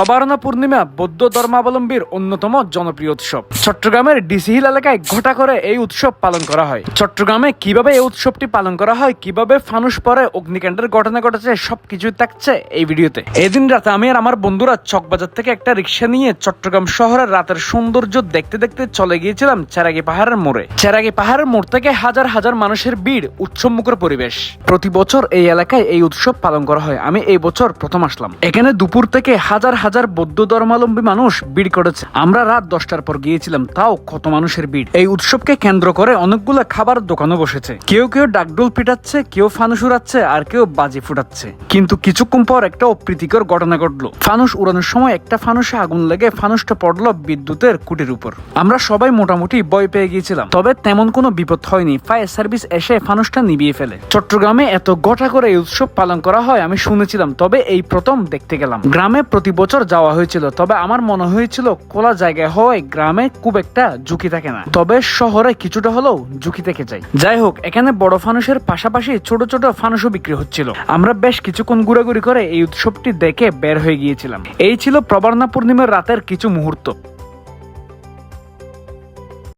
প্রবারণা পূর্ণিমা বৌদ্ধ ধর্মাবলম্বীর অন্যতম জনপ্রিয় উৎসব। চট্টগ্রামের ডিসি হিল এলাকায় ঘটা করে এই উৎসব পালন করা হয়। চট্টগ্রামে কীভাবে এই উৎসবটি পালন করা হয়, কীভাবে ফানুস পরে অগ্নিকাণ্ডের ঘটনা ঘটেছে সবকিছুই থাকছে এই ভিডিওতে। এদিন রাতে আমি আর আমার বন্ধুরা চকবাজার থেকে একটা রিক্সা নিয়ে চট্টগ্রাম শহরের রাতের সৌন্দর্য দেখতে দেখতে চলে গিয়েছিলাম চেরাগি পাহাড়ের মোড়ে। চেরাগি পাহাড়ের মোড় থেকে হাজার হাজার মানুষের ভিড়, উৎসবমুখর পরিবেশ। প্রতি বছর এই এলাকায় এই উৎসব পালন করা হয়। আমি এই বছর প্রথম আসলাম। এখানে দুপুর থেকে হাজার হাজার বৌদ্ধ ধর্মাবলম্বী মানুষ ভিড় করেছে। আমরা রাত দশটার পর গিয়েছিলাম, তাও কত মানুষের ভিড়। এই উৎসবকে কেন্দ্র করে অনেকগুলো খাবার দোকানও বসেছে। কেউ কেউ ডাকডোল পিটাচ্ছে, কেউ ফানুস উড়াচ্ছে, আর কেউ বাজি ফুটাচ্ছে। কিন্তু কিছুক্ষণ পর একটা অপ্রীতিকর ঘটনা ঘটলো। ফানুস উড়ানোর সময় একটা ফানুসে আগুন লেগে ফানুসটা পড়ল বিদ্যুতের কুটির উপর। আমরা সবাই মোটামুটি ভয় পেয়ে গিয়েছিলাম। তবে তেমন কোনো বিপদ হয়নি। ফায়ার সার্ভিস এসে ফানুসটা নিভিয়ে ফেলে। চট্টগ্রামে এত গোটা করে এই উৎসব পালন করা হয় আমি শুনেছিলাম, তবে এই প্রথম দেখতে গেলাম। গ্রামে প্রতি বছর যাওয়া হয়েছিল, তবে আমার মনে হয়েছিল খোলা জায়গায় হওয়ায় গ্রামে খুব একটা ঝুঁকি থাকে না। তবে শহরে কিছুটা হলেও ঝুঁকি থেকে যায়। যাই হোক, এখানে বড় ফানুসের পাশাপাশি ছোট ছোট ফানুসও বিক্রি হচ্ছিল। আমরা বেশ কিছুক্ষণ ঘুরাঘুরি করে এই উৎসবটি দেখে বের হয়ে গিয়েছিলাম। এই ছিল প্রবর্ণা পূর্ণিমার রাতের কিছু মুহূর্ত।